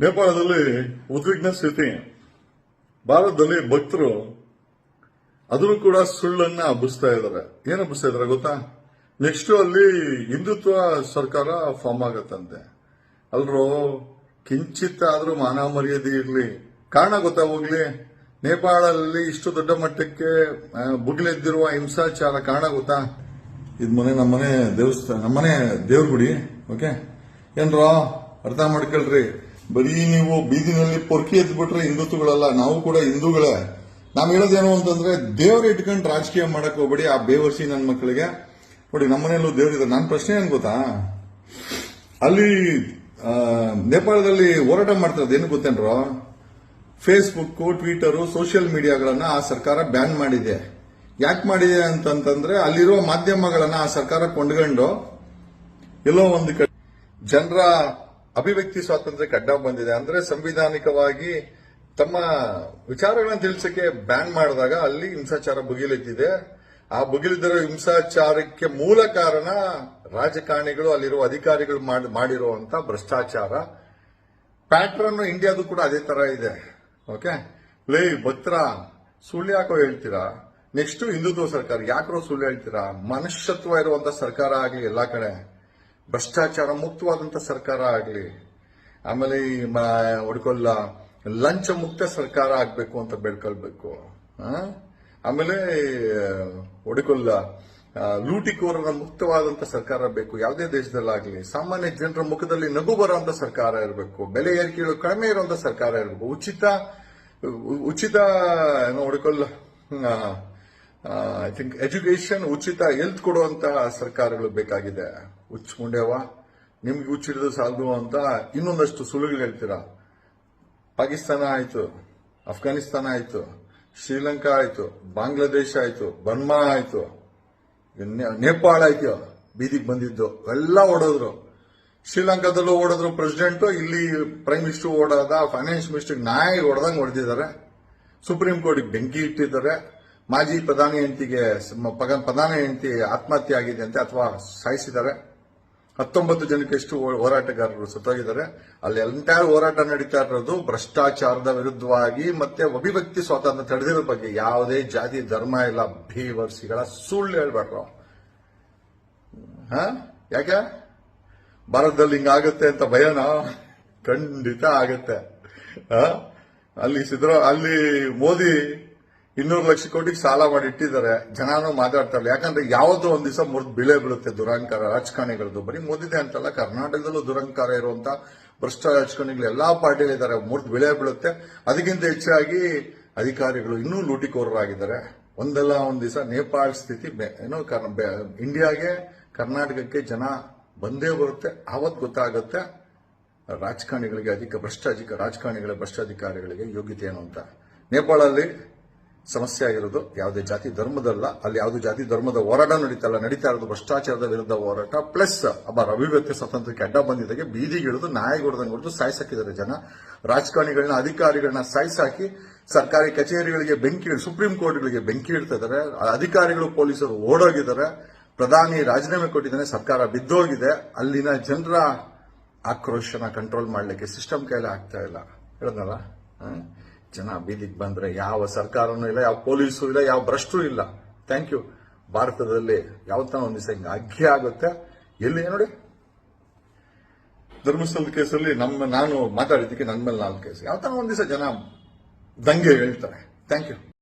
ನೇಪಾಳದಲ್ಲಿ ಉದ್ವಿಗ್ನ ಸ್ಥಿತಿ. ಭಾರತದಲ್ಲಿ ಭಕ್ತರು ಅದರೂ ಕೂಡ ಸುಳ್ಳನ್ನ ಹಬ್ಬಿಸ್ತಾ ಇದ್ದಾರೆ. ಏನ್ ಹಬ್ಬಿಸ್ತಾ ಇದಾರೆ ಗೊತ್ತಾ? ನೆಕ್ಸ್ಟ್ ಅಲ್ಲಿ ಹಿಂದುತ್ವ ಸರ್ಕಾರ ಫಾರ್ಮ್ ಆಗತ್ತಂತೆ. ಅಲ್ರೂ, ಕಿಂಚಿತ್ ಆದ್ರೂ ಮಾನ ಮರ್ಯಾದೆ ಇರಲಿ. ಕಾರಣ ಗೊತ್ತಾ ಹೋಗ್ಲಿ? ನೇಪಾಳದಲ್ಲಿ ಇಷ್ಟು ದೊಡ್ಡ ಮಟ್ಟಕ್ಕೆ ಬುಗ್ಲೆದ್ದಿರುವ ಹಿಂಸಾಚಾರ ಕಾರಣ ಗೊತ್ತಾ? ಇದ್ ಮನೆ ನಮ್ಮನೆ ದೇವಸ್ಥಾನ ನಮ್ಮನೆ ದೇವ್ರ ಗುಡಿ, ಓಕೆ? ಏನ್ರೋ, ಅರ್ಥ ಮಾಡ್ಕೊಳ್ರಿ. ಬರೀ ನೀವು ಬೀದಿನಲ್ಲಿ ಪೊರ್ಕಿ ಎದ್ಬಿಟ್ರೆ ಹಿಂದುತ್ವಗಳಲ್ಲ ನಾವು ಕೂಡ ಹಿಂದೂಗಳೇ. ನಾವು ಹೇಳೋದೇನು ಅಂತಂದ್ರೆ, ದೇವ್ರ ಇಟ್ಕೊಂಡು ರಾಜಕೀಯ ಮಾಡಕ್ ಹೋಗ್ಬೇಡಿ, ಆ ಬೇವರ್ಸಿ ನನ್ನ ಮಕ್ಕಳಿಗೆ ನೋಡಿ ನಮ್ಮನೆಯಲ್ಲೂ ಇದ್ದಾರೆ ನನ್ನ ಪ್ರಶ್ನೆ ಏನ್ ಗೊತ್ತಾ? ಅಲ್ಲಿ ನೇಪಾಳದಲ್ಲಿ ಹೋರಾಟ ಮಾಡ್ತಿರೋದು ಏನು ಗೊತ್ತೇನ್ರೋ? ಫೇಸ್ಬುಕ್ ಟ್ವಿಟರ್ ಸೋಷಿಯಲ್ ಮೀಡಿಯಾಗಳನ್ನ ಆ ಸರ್ಕಾರ ಬ್ಯಾನ್ ಮಾಡಿದೆ. ಯಾಕೆ ಮಾಡಿದೆ ಅಂತಂತಂದ್ರೆ ಅಲ್ಲಿರುವ ಮಾಧ್ಯಮಗಳನ್ನ ಆ ಸರ್ಕಾರ ಕೊಂಡ್ಕೊಂಡು ಎಲ್ಲೋ ಒಂದು ಕಡೆ ಜನರ ಅಭಿವ್ಯಕ್ತಿ ಸ್ವಾತಂತ್ರ್ಯಕ್ಕೆ ಅಡ್ಡ ಬಂದಿದೆ. ಅಂದ್ರೆ ಸಂವಿಧಾನಿಕವಾಗಿ ತಮ್ಮ ವಿಚಾರಗಳನ್ನ ತಿಳಿಸಕ್ಕೆ ಬ್ಯಾನ್ ಮಾಡಿದಾಗ ಅಲ್ಲಿ ಹಿಂಸಾಚಾರ ಭುಗಿಲೆದ್ದಿದೆ ಆ ಭುಗಿಲಿದ್ದಿರೋ ಹಿಂಸಾಚಾರಕ್ಕೆ ಮೂಲ ಕಾರಣ ರಾಜಕಾರಣಿಗಳು ಅಲ್ಲಿರುವ ಅಧಿಕಾರಿಗಳು ಮಾಡ್- ಮಾಡಿರುವಂತ ಭ್ರಷ್ಟಾಚಾರ. ಪ್ಯಾಟ್ರನ್ ಇಂಡಿಯಾದು ಕೂಡ ಅದೇ ತರ ಇದೆ. ಓಕೆ ಲೇ ಭತ್ರ ಸುಳ್ಳು ಯಾಕೋ ಹೇಳ್ತೀರಾ? ನೆಕ್ಸ್ಟ್ ಹಿಂದುತ್ವ ಸರ್ಕಾರ ಯಾಕೋ ಸುಳ್ಳು ಹೇಳ್ತೀರಾ? ಮನುಷ್ಯತ್ವ ಇರುವಂತ ಸರ್ಕಾರ ಆಗಲಿ ಎಲ್ಲಾ ಕಡೆ. ಭ್ರಷ್ಟಾಚಾರ ಮುಕ್ತವಾದಂತ ಸರ್ಕಾರ ಆಗಲಿ, ಆಮೇಲೆ ಈ ಹೊಡ್ಕೊಲ್ಲ ಲಂಚ ಮುಕ್ತ ಸರ್ಕಾರ ಆಗ್ಬೇಕು ಅಂತ ಬೇಡ್ಕೊಳ್ಬೇಕು? ಆಮೇಲೆ ಹೊಡ್ಕೊಲ್ಲ ಲೂಟಿ ಲೂಟಿಕೋರರ ಮುಕ್ತವಾದಂತ ಸರ್ಕಾರ ಬೇಕು, ಯಾವುದೇ ದೇಶದಲ್ಲಾಗಲಿ, ಸಾಮಾನ್ಯ ಜನರ ಮುಖದಲ್ಲಿ ನಗು ಬರುವಂತ ಸರ್ಕಾರ ಇರಬೇಕು, ಬೆಲೆ ಏರಿಕೆಗಳು ಕಡಿಮೆ ಇರುವಂತ ಸರ್ಕಾರ ಇರಬೇಕು, ಉಚಿತ ಉಚಿತ, ಏನೋ ಹೊಡ್ಕೊಲ್ಲ ಐ ಥಿಂಕ್ ಎಜುಕೇಶನ್ ಉಚಿತ ಎಲ್ತ್ ಕೊಡುವಂತ ಸರ್ಕಾರಗಳು ಬೇಕಾಗಿದೆ. ಹುಚ್ಚ ನಿಮ್ಗೆ ಹುಚ್ಚಿಡಿದು ಸಾಲದು ಅಂತ ಇನ್ನೊಂದಷ್ಟು ಸುಳ್ಳುಗಳು ಹೇಳ್ತೀರಾ? ಪಾಕಿಸ್ತಾನ ಆಯಿತು ಅಫ್ಘಾನಿಸ್ತಾನ ಆಯಿತು, ಶ್ರೀಲಂಕಾ ಆಯಿತು, ಬಾಂಗ್ಲಾದೇಶ ಆಯಿತು, ಬರ್ಮಾ ಆಯಿತು ನೇಪಾಳ ಆಯ್ತು ಬೀದಿಗೆ ಬಂದಿದ್ದು, ಎಲ್ಲ ಓಡೋದ್ರು. ಶ್ರೀಲಂಕಾದಲ್ಲೂ ಓಡಿದ್ರು ಪ್ರೆಸಿಡೆಂಟ್ ಇಲ್ಲಿ ಪ್ರೈಮ್ ಮಿನಿಸ್ಟರ್ ಓಡಾದ ಫೈನಾನ್ಸ್ ಮಿನಿಸ್ಟರ್ ನಾಯಿ ಹೊಡೆದಂಗೆ ಹೊಡೆದಿದ್ದಾರೆ. ಸುಪ್ರೀಂ ಕೋರ್ಟಿಗೆ ಬೆಂಕಿ ಇಟ್ಟಿದ್ದಾರೆ. ಮಾಜಿ ಪ್ರಧಾನಿ ಹೆಂಡತಿಗೆ ಪ್ರಧಾನಿ ಹೆಂಡತಿ ಆತ್ಮಹತ್ಯೆ ಆಗಿದೆ ಅಂತೆ ಅಥವಾ ಸಾಯಿಸಿದ್ದಾರೆ. ಹತ್ತೊಂಬತ್ತು ಜನಕ್ಕೆ ಎಷ್ಟು ಹೋರಾಟಗಾರರು ಸತ್ತೋಗಿದ್ದಾರೆ. ಅಲ್ಲಿ ಎಂಟೈರ್ ಹೋರಾಟ ನಡೀತಾ ಇರೋದು ಭ್ರಷ್ಟಾಚಾರದ ವಿರುದ್ಧವಾಗಿ ಮತ್ತೆ ಅಭಿವ್ಯಕ್ತಿ ಸ್ವಾತಂತ್ರ್ಯ ತಡೆದಿರೋ ಬಗ್ಗೆ ಯಾವುದೇ ಜಾತಿ, ಧರ್ಮ ಇಲ್ಲ, ಭೀವರ್ಸಿಗಳ ಸುಳ್ಳು ಹೇಳ್ಬೇಡ್ರು. ಹ? ಯಾಕೆ? ಭಾರತದಲ್ಲಿ ಹಿಂಗಾಗುತ್ತೆ ಅಂತ ಭಯನ? ಖಂಡಿತ ಆಗುತ್ತೆ? ಅಲ್ಲಿ ಸಿದ್ದರ ಅಲ್ಲಿ ಮೋದಿ ಇನ್ನೂರು ಲಕ್ಷ ಕೋಟಿಗೆ ಸಾಲ ಮಾಡಿ ಇಟ್ಟಿದ್ದಾರೆ. ಜನನು ಮಾತಾಡ್ತಾರೆ ಯಾಕಂದ್ರೆ ಯಾವುದೋ ಒಂದ್ ದಿವಸ ಮುರಿದು ಬಿಳೆ ಬೀಳುತ್ತೆ ದುರಂಕಾರ ರಾಜಕಾರಣಿಗಳದ್ದು ಬರೀ ಮೋದಿದೆ ಅಂತಲ್ಲ, ಕರ್ನಾಟಕದಲ್ಲೂ ದುರಂಕಾರ ಇರುವಂತ ಭ್ರಷ್ಟ ರಾಜಕಾರಣಿಗಳು ಎಲ್ಲಾ ಪಾರ್ಟಿಗಳಿದ್ದಾರೆ. ಮುರಿದು ಬಿಳೆ ಬೀಳುತ್ತೆ. ಅದಕ್ಕಿಂತ ಹೆಚ್ಚಾಗಿ ಅಧಿಕಾರಿಗಳು ಇನ್ನೂ ಲೂಟಿಕೋರರಾಗಿದ್ದಾರೆ. ಒಂದಲ್ಲ ಒಂದ್ ದಿವಸ ನೇಪಾಳ ಸ್ಥಿತಿ ಏನೋ ಇಂಡಿಯಾಗೆ, ಕರ್ನಾಟಕಕ್ಕೆ ಜನ ಬಂದೇ ಬರುತ್ತೆ. ಆವತ್ತು ಗೊತ್ತಾಗುತ್ತೆ ರಾಜಕಾರಣಿಗಳಿಗೆ ಅಧಿಕ ಭ್ರಷ್ಟ ರಾಜಕಾರಣಿಗಳ ಭ್ರಷ್ಟಾಧಿಕಾರಿಗಳಿಗೆ ಯೋಗ್ಯತೆ ಏನು ಅಂತ. ನೇಪಾಳಲ್ಲಿ ಸಮಸ್ಯೆ ಆಗಿರೋದು ಯಾವುದೇ ಜಾತಿ ಧರ್ಮದಲ್ಲ. ಅಲ್ಲಿ ಯಾವುದೇ ಜಾತಿ ಧರ್ಮದ ಹೋರಾಟ ನಡೀತಲ್ಲ ನಡೀತಾ ಇರೋದು ಭ್ರಷ್ಟಾಚಾರದ ವಿರುದ್ಧ ಹೋರಾಟ. ಪ್ಲಸ್ ಅವರ ಅಭಿವ್ಯಕ್ತಿ ಸ್ವಾತಂತ್ರ್ಯಕ್ಕೆ ಅಡ್ಡ ಬಂದಿದ್ದಾಗೆ ಬೀದಿಗೆ ಇಳಿದು ನಾಯಿಗೆ ಹೊಡೆದಂಗೆ ಹೊಡೆದು ಸಾಯಿಸಾಕಿದ್ದಾರೆ ಜನ. ರಾಜಕಾರಣಿಗಳನ್ನ, ಅಧಿಕಾರಿಗಳನ್ನ ಸಾಯಿಸಾಕಿ ಸರ್ಕಾರಿ ಕಚೇರಿಗಳಿಗೆ ಬೆಂಕಿ ಸುಪ್ರೀಂ ಕೋರ್ಟ್ಗಳಿಗೆ ಬೆಂಕಿ ಇಡ್ತಾ ಇದ್ದಾರೆ. ಅಧಿಕಾರಿಗಳು, ಪೊಲೀಸರು ಓಡೋಗಿದ್ದಾರೆ. ಪ್ರಧಾನಿ ರಾಜೀನಾಮೆ ಕೊಟ್ಟಿದ್ದಾನೆ. ಸರ್ಕಾರ ಬಿದ್ದೋಗಿದೆ. ಅಲ್ಲಿನ ಜನರ ಆಕ್ರೋಶನ ಕಂಟ್ರೋಲ್ ಮಾಡಲಿಕ್ಕೆ ಸಿಸ್ಟಮ್ ಕೈಲಿ ಆಗ್ತಾ ಇಲ್ಲ. ಹೇಳದ್ನಲ್ಲ? ಜನ ಬೀದಿಗೆ ಬಂದ್ರೆ ಯಾವ ಸರ್ಕಾರನೂ ಇಲ್ಲ, ಯಾವ ಪೊಲೀಸು ಇಲ್ಲ, ಯಾವ ಭ್ರಷ್ಟರು ಇಲ್ಲ. ಥ್ಯಾಂಕ್ ಯು ಭಾರತದಲ್ಲಿ ಯಾವತ್ತ ಒಂದು ದಿವಸ ಹಿಂಗೆ ಅಗ್ಗಿ ಆಗುತ್ತೆ? ಎಲ್ಲಿ ನೋಡಿ? ಧರ್ಮಸ್ಥಳದ ಕೇಸಲ್ಲಿ ನಮ್ಮ, ನಾನು ಮಾತಾಡಿದ್ದಕ್ಕೆ ನನ್ನ ಮೇಲೆ ನಾಲ್ಕು ಕೇಸ್. ಯಾವತ್ತ ಒಂದು ದಿವಸ ಜನ ದಂಗೆ ಹೇಳ್ತಾರೆ. Thank you